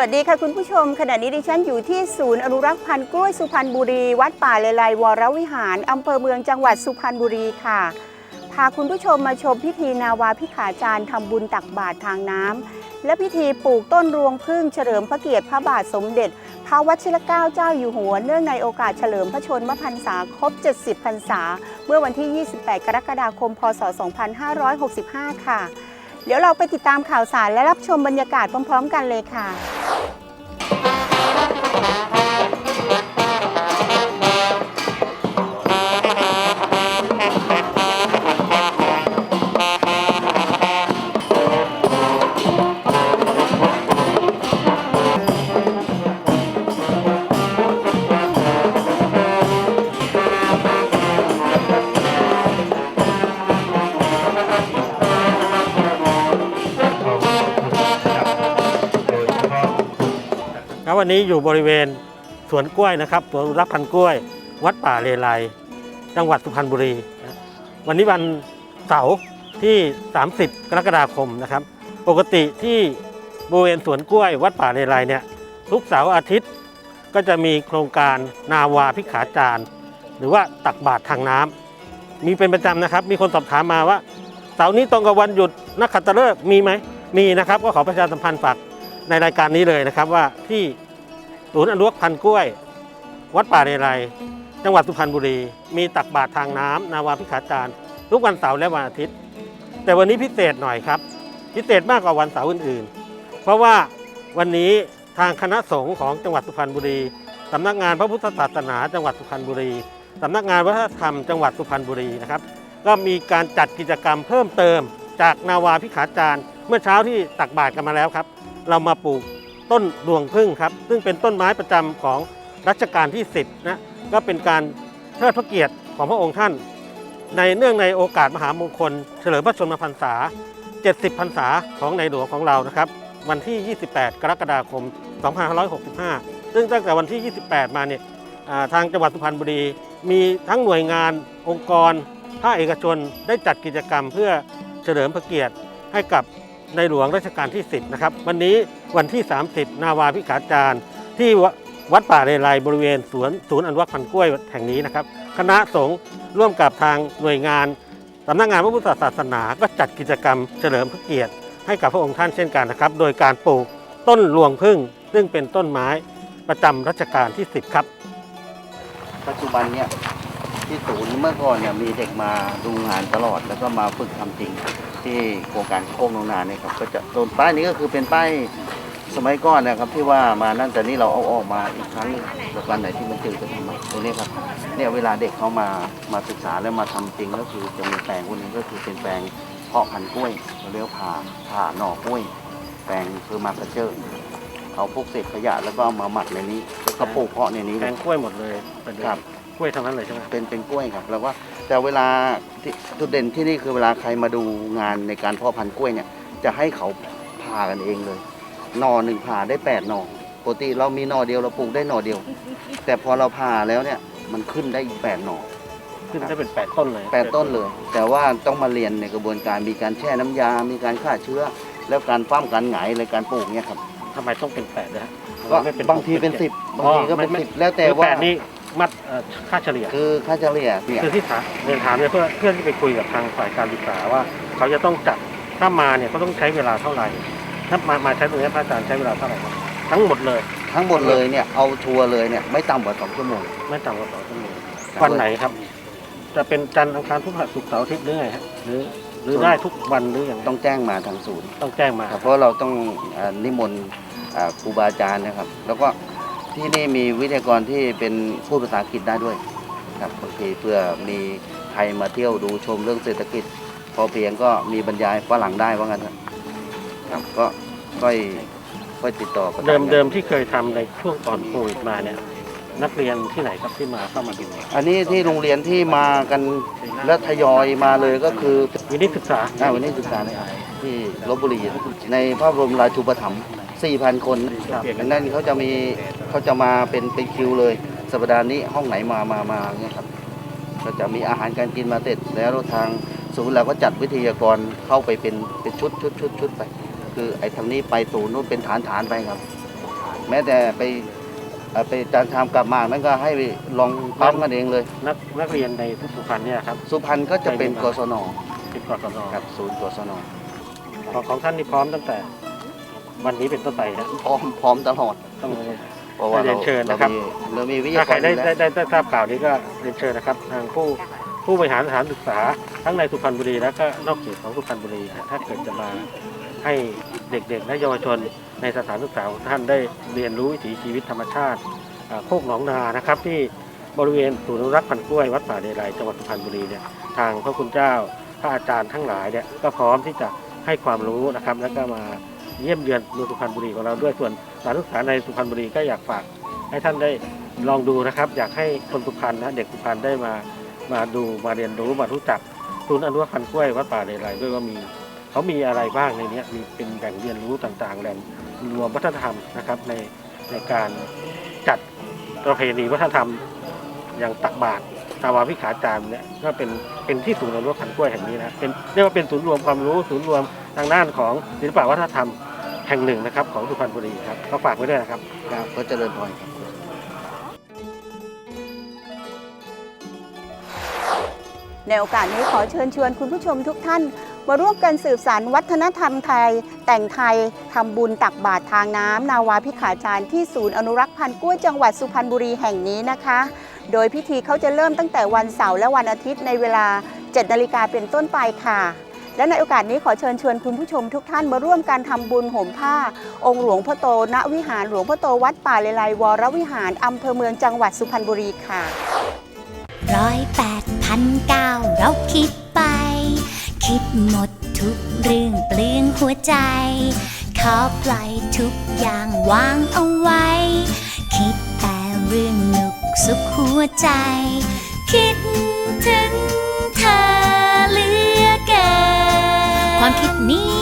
วัสดีค่ะคุณผู้ชม ขณะนี้ดิฉันอยู่ที่ศูนย์อนุรักษ์พันธุ์กล้วยสุพรรณบุรี วัดป่าเลไลวรวิหารอำเภอเมืองจังหวัดสุพรรณบุรีค่ะ พาคุณผู้ชมมาชมพิธีนาวาพิขาจารย์ทำบุญตักบาตรทางน้ำและพิธีปลูกต้นรวงพึ่งเฉลิมพระเกียรติพระบาทสมเด็จ พระวชิรเกล้าเจ้าอยู่หัว เนื่องในโอกาสเฉลิมพระชนมพรรษาครบ 70 พรรษา เมื่อวันที่ 28 กรกฎาคม พศ 2565 ค่ะ เดี๋ยวเราไปติดตามข่าวสารและรับชมบรรยากาศพร้อม ๆ กันเลยค่ะ วันนี้อยู่บริเวณสวนกล้วยนะครับสวนรักพันกล้วย วัดป่าเลไลจังหวัดสุพรรณบุรี วันนี้วันเสาร์ที่ 30 กรกฎาคมนะครับ ปกติที่บริเวณสวนกล้วย วัดป่าเลไลเนี่ยทุกเสาร์อาทิตย์ก็จะมีโครงการนาวาพิขาจารย์ หรือว่าตักบาตรทางน้ำมีเป็นประจำนะครับ มีคนสอบถามมาว่าเสาร์นี้ตรงกับวันหยุดนักขัตฤกษ์มีไหมมีนะครับ ก็ขอประชาสัมพันธ์ฝากในรายการนี้เลยนะครับว่าที่ ศูนย์อนุรักษ์พันธุ์กล้วย วัดป่าเรไรจังหวัดสุพรรณบุรี มีตักบาตรทางน้ำนาวาพิขาจารย์ทุกวันเสาร์และวันอาทิตย์ แต่วันนี้พิเศษหน่อยครับ พิเศษมากกว่าวันเสาร์อื่นๆ เพราะว่าวันนี้ทางคณะสงฆ์ของจังหวัดสุพรรณบุรีสำนักงานพระพุทธศาสนา จังหวัดสุพรรณบุรีสำนักงานวัฒนธรรมจังหวัดสุพรรณบุรีนะครับ ก็มีการจัดกิจกรรมเพิ่มเติมจากนาวาพิขาจารย์ เมื่อเช้าที่ตักบาตรกันมาแล้วครับ เรามาปลูก ต้นดวงพึ่งครับ ซึ่งเป็นต้นไม้ประจำของรัชกาลที่ 10นะก็เป็นการเทิดพระเกียรติของพระองค์ท่าน ในเนื่องในโอกาสมหามงคล เฉลิมพระชนมพรรษา 70 พรรษาของในหลวงของเรานะครับ วันที่ 28 กรกฎาคม 2565 ซึ่งตั้งแต่วันที่ 28 มาเนี่ยทางจังหวัดสุพรรณบุรี มีทั้งหน่วยงานองค์กรภาคเอกชนได้จัดกิจกรรมเพื่อเฉลิมพระเกียรติให้กับในหลวงรัชกาลที่ 10 นะครับ วันนี้ วันที่ 30 นาวาพิขาจารย์ ที่วัดป่าเลไลบริเวณสวนศูนย์อนุรักษ์พันธุ์กล้วยแห่งนี้นะครับ คณะสงฆ์ร่วมกับทางหน่วยงานสำนักงานพระพุทธศาสนาก็จัดกิจกรรมเฉลิมพระเกียรติให้กับพระองค์ท่านเช่นกันนะครับ โดยการปลูกต้นรวงพึ่ง ซึ่งเป็นต้นไม้ประจำรัชกาลที่ 10 ครับ ปัจจุบันเนี่ยที่ศูนย์เมื่อก่อนเนี่ยมีเด็กมาดูงานตลอดแล้วก็มาฝึกทำจริง ที่โครงการโค้งลงนาเนี่ยครับก็จะโดนป้ายนี้ก็คือเป็นป้ายสมัยก่อนนะครับที่ว่ามานั่นแต่นี่เราเอาออกมาอีกครั้งหนึ่งแล้ววันไหนที่มันจืดจะทำใหม่ตรงนี้ครับเนี่ยเวลาเด็กเขามามาศึกษาแล้วมาทำจริงก็คือจะมีแปลงพวกนี้ก็คือเป็นแปลงเพาะพันธุ์กล้วยเราเรียกว่าผ่าผ่าหน่อกล้วย แปลงคือมากระเจิดเอาพวกเศษขยะแล้วก็เอามาหมักในนี้แล้วก็ปลูกเพาะในนี้แปลงกล้วยหมดเลยเป็นครับ กล้วยทั้งนั้นเลยใช่ไหมเป็นเป็นกล้วยครับแล้วก็แต่เวลาที่จุดเด่นที่นี่คือเวลาใครมาดูงานในการเพาะพันธุ์กล้วยเนี่ย จะให้เขาผ่ากันเองเลยหน่อหนึ่งผ่าได้แปดหน่อปกติเรามีหน่อเดียวเราปลูกได้หน่อเดียว แต่พอเราผ่าแล้วเนี่ยมันขึ้นได้อีกแปดหน่อขึ้นได้เป็นแปดต้นเลยแปดต้นเลย แต่ว่าต้องมาเรียนในกระบวนการมีการแช่น้ำยา มีการฆ่าเชื้อ แล้วการฟ้ามการหงายเลยการปลูกเนี่ยครับทำไมต้องเป็นแปดนะฮะก็ไม่ป็บางทีเป็นสิบบางทีก็เป็นสิบแล้วแต่คือว่าแปดนี่ มัดเอ่อค่าเฉลี่ย คือค่าเฉลี่ยเนี่ยคือที่ถามเรียนถามเนี่ยเพื่อเพื่อที่ไปคุยกับทางฝ่ายการศึกษาว่า เขาจะต้องจัดถ้ามาเนี่ยเขาต้องใช้เวลาเท่าไหร่ถ้ามามาใช้ตรงนี้พระอาจารย์ใช้เวลาเท่าไหร่ครับทั้งหมดเลยทั้งหมดเลยเนี่ยเอาชัวร์เลยเนี่ยไม่ต่ำกว่าสองชั่วโมงไม่ต่ำกว่าสองชั่วโมงครับวันไหนครับ จะเป็นจันทร์อังคารพุธพฤหัสศุกร์เสาร์อาทิตย์หรือไงฮะหรือหรือได้ทุกวันหรืออย่างต้องแจ้งมาทางศูนย์ต้องแจ้งมาครับเพราะเราต้องเอ่อนิมนต์เอ่อครูบาอาจารย์นะครับ แล้วก็ ที่นี่มีวิทยากรที่เป็นพูดภาษาอังกฤษได้ด้วยครับบางทีเพื่อมีใครรมาเที่ยวดูชมเรื่องเศรษฐกิจ พอเพียงก็มีบรรยายฝรั่งได้ว่างั้นเถอะครับก็ค่อยค่อยติดต่อกันเดิมเดิมที่เคยทำในช่วงก่อนโควิดมาเนี่ย นักเรียนที่ไหนครับที่มาเข้ามาดูอันนี้ที่โรงเรียนที่มากันและทยอยมาเลยก็คือวินิจศึกษา อ่าวันนี้ศึกษาเนี่ยที่ลบบุรีในพระบรมราชูปถัมภ์ 4,000 คนดังนั้นเขาจะมีเขาจะมาเป็นเป็นคิวเลย สัปดาห์นี้ห้องไหนมามามาเนี่ยครับก็จะมีอาหารการกินมาเสร็จแล้วทางศูนย์เราก็จัดวิทยากรเข้าไปเป็นเป็นชุดชุดชุดชุดไป คือไอ้ทางนี้ไปศูนย์นู้นเป็นฐานฐานไปครับ แม้แต่ไปเอ่อไปจานชามกลับมานั่นก็ให้ลองปั๊มกันเองเลยนักนักเรียนในทุกสุพรรณเนี่ยครับสุพรรณก็จะเป็นกศนติดกศนครับศูนย์กศนของของท่านนี่พร้อมตั้งแต่ วันนี้เป็นต้นไปนะพร้อมพร้อมตลอดต้อง เพราะว่าเรีเรายนเชิญนะครับ เรามีเรามีวิทากถ้ายใครรได้อยู่ได้แล้วได้ได้ทราบข่าวนี้ก็เรียนเชิญนะครับ ทางผู้ผู้บริหารสถานศึกษาทั้งในสุพรรณบุรีและก็นอกเขตของสุพรรณบุรีนะถ้าเกิดจะมาให้เด็กๆและเยาวชนในสถานศึกษาของท่านได้เรียนรู้วิถีชีวิตธรรมชาติอ่าโคกหนองนานะครับ ที่บริเวณศูนย์อนุรักษ์พันธุ์กล้วยวัดป่าเดรัยจังหวัดสุพรรณบุรีเนี่ยทางพระคุณเจ้าพระอาจารย์ทั้งหลายเนี่ยก็พร้อมที่จะให้ความรู้นะครับ แล้วก็มา เยี่ยมเยือนเมืองสุพรรณบุรีของเราด้วยส่วนสถานศึกษาในสุพรรณบุรีก็อยากฝากให้ท่านได้ลองดูนะครับ อยากให้คนสุพรรณนะเด็กสุพรรณได้มามาดูมาเรียนรู้มารู้จักศูนย์อนุรักษ์พันธุ์กล้วยวัดป่าเลไลด้วยว่ามีเขามีอะไรบ้างในนี้มีเป็นแหล่งเรียนรู้ต่างๆแหล่งรวมวัฒนธรรมนะครับในในการจัดประเพณีวัฒนธรรมอย่างตักบาตรตาวาวิขาจารย์เนี่ยก็เป็นเป็นที่ศูนย์อนุรักษ์พันธุ์กล้วยแห่งนี้นะเป็นเรียกว่าเป็นศูนย์รวมความรู้ศูนย์รวมทางด้านของศิลปวัฒนธรรม แห่งหนึ่งนะครับของสุพรรณบุรีครับก็ฝากไว้ด้วยนะครับ ครับก็เจริญพรครับในโอกาสนี้ขอเชิญชวนคุณผู้ชมทุกท่าน มาร่วมกันสืบสานวัฒนธรรมไทย แต่งไทยทำบุญตักบาตรทางน้ำนาวาพิขาจารย์ที่ศูนย์อนุรักษ์พันธุ์กล้วยจังหวัดสุพรรณบุรีแห่งนี้นะคะ โดยพิธีเขาจะเริ่มตั้งแต่วันเสาร์และวันอาทิตย์ในเวลา 7 นาฬิกาเป็นต้นไปค่ะ และในโอกาสนี้ขอเชิญชวนคุณผู้ชมทุกท่านมาร่วมการทำบุญห่มผ้า องค์หลวงพ่อโต ณวิหารหลวงพ่อโตวัดป่าเลไลวรวิหารอำเภอเมืองจังหวัดสุพรรณบุรีค่ะร้อยแปดพันเก้าเราคิดไป คิดหมดทุกเรื่องเปลืองหัวใจ ขอปล่อยทุกอย่างวางเอาไว้ คิดแต่เรื่องหนุกสุขหัวใจ คิด